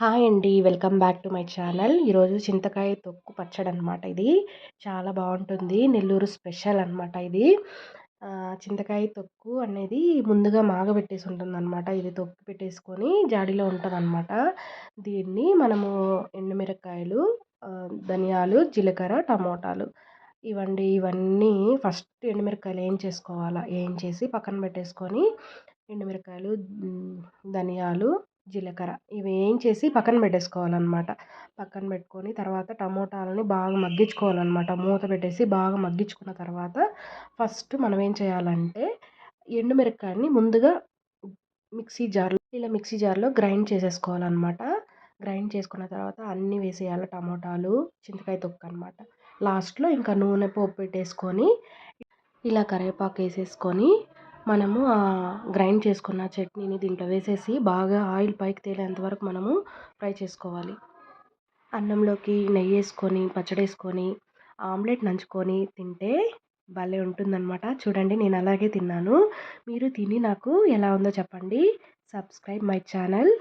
Hi అండి. Welcome back to my channel. ఈరోజు చింతకాయ తొక్కు పచ్చడి అనమాట ఇది. చాలా బాగుంటుంది. నెల్లూరు స్పెషల్ అనమాట ఇది. చింతకాయ తొక్కు అనేది ముందుగా మాగబెట్టేసి ఉంటుందన్నమాట. ఇది తొక్కు పెట్టేసుకొని జాడీలో ఉంటుందన్నమాట. దీన్ని మనము ఎండుమిరకాయలు ధనియాలు జీలకర్ర టమోటాలు ఇవండి. ఇవన్నీ ఫస్ట్ ఎండుమిరకాయలు ఏం చేసుకోవాలా? ఏం చేసి పక్కన పెట్టేసుకొని ఎండుమిరకాయలు ధనియాలు జీలకర్ర. ఇవి వేయించేసి చేసి పక్కన పెట్టేసుకోవాలన్నమాట. పక్కన పెట్టుకొని తర్వాత టమోటాలని బాగా మగ్గించుకోవాలన్నమాట. మూత పెట్టేసి బాగా మగ్గించుకున్న తర్వాత ఫస్ట్ మనం ఏం చేయాలంటే ఎండుమిరపకాయని ముందుగా మిక్సీ జార్లో ఇలా మిక్సీ జార్లో గ్రైండ్ చేసేసుకోవాలన్నమాట. గ్రైండ్ చేసుకున్న తర్వాత అన్నీ వేసేయాలి. టమోటాలు చింతకాయ తొక్కు అనమాట లాస్ట్లో ఇంకా నూనె పోపు పెట్టేసుకొని ఇలా కరివేపాకు వేసేసుకొని మనము గ్రైండ్ చేసుకున్న చట్నీని దీంట్లో వేసేసి బాగా ఆయిల్ పైకి తేలేంత వరకు మనము ఫ్రై చేసుకోవాలి. అన్నంలోకి నెయ్యి వేసుకొని పచ్చడి వేసుకొని ఆమ్లెట్ నంచుకొని తింటే భలే ఉంటుందన్నమాట. చూడండి నేను అలాగే తిన్నాను. మీరు తిని నాకు ఎలా ఉందో చెప్పండి. Subscribe my channel.